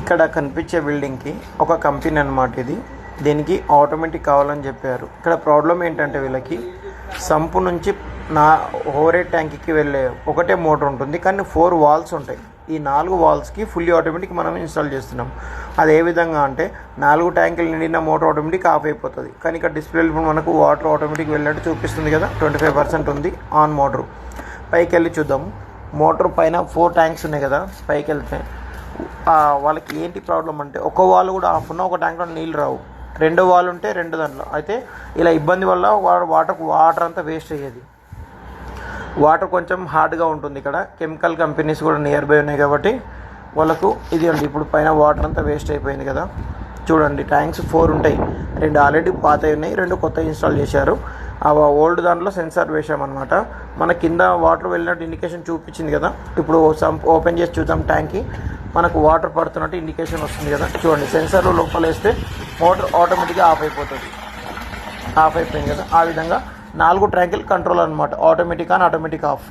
ఇక్కడ కనిపించే బిల్డింగ్కి ఒక కంపెనీ అన్నమాట ఇది. దీనికి ఆటోమేటిక్ కావాలని చెప్పారు. ఇక్కడ ప్రాబ్లం ఏంటంటే వీళ్ళకి సంపు నుంచి నా ఓవరేట్ ట్యాంక్కి వెళ్ళే ఒకటే మోటార్ ఉంటుంది. కానీ ఫోర్ వాల్స్ ఉంటాయి. ఈ నాలుగు వాల్స్కి ఫుల్లీ ఆటోమేటిక్ మనం ఇన్స్టాల్ చేస్తున్నాం. అది ఏ విధంగా అంటే నాలుగు ట్యాంకులు నిండిన మోటార్ ఆటోమేటిక్ ఆఫ్ అయిపోతుంది. కానీ ఇక్కడ డిస్ప్లే మనకు వాటర్ ఆటోమేటిక్ వెళ్ళినట్టు చూపిస్తుంది కదా. ట్వంటీ ఫైవ్ పర్సెంట్ ఉంది ఆన్ మోటార్. పైకి వెళ్ళి చూద్దాము మోటార్ పైన ఫోర్ ట్యాంక్స్ ఉన్నాయి కదా. పైకి వెళ్తే వాళ్ళకి ఏంటి ప్రాబ్లం అంటే ఒక వాల్ కూడా ఆఫ్ ఉన్న ఒక ట్యాంక్లో నీళ్ళు రావు. రెండో వాళ్ళు ఉంటే రెండు దాంట్లో. అయితే ఇలా ఇబ్బంది వల్ల వా- వాటర్ వాటర్ అంతా వేస్ట్ అయ్యేది. వాటర్ కొంచెం హార్డ్గా ఉంటుంది ఇక్కడ. కెమికల్ కంపెనీస్ కూడా నియర్ బై ఉన్నాయి కాబట్టి వాళ్ళకు ఇది అండి. ఇప్పుడు పైన వాటర్ అంతా వేస్ట్ అయిపోయింది కదా. చూడండి ట్యాంక్స్ ఫోర్ ఉంటాయి. రెండు ఆల్రెడీ పాతవి ఉన్నాయి. రెండు కొత్త ఇన్స్టాల్ చేశారు. ఆ ఓల్డ్ దాంట్లో సెన్సార్ వేసామన్నమాట మన కింద వాటర్ వెళ్ళినట్టు ఇండికేషన్ చూపించింది కదా. ఇప్పుడు సంప్ ఓపెన్ చేసి చూద్దాం ట్యాంక్కి. మనకు వాటర్ పడుతున్నట్టు ఇండికేషన్ వస్తుంది కదా. చూడండి సెన్సర్లు లోపల వేస్తే మోటార్ ఆటోమేటిక్గా ఆఫ్ అయిపోతుంది. ఆఫ్ అయిపోయింది కదా. ఆ విధంగా నాలుగు ట్రాంకిల్ కంట్రోల్ అనమాట ఆటోమేటిక్ ఆన్ ఆటోమేటిక్ ఆఫ్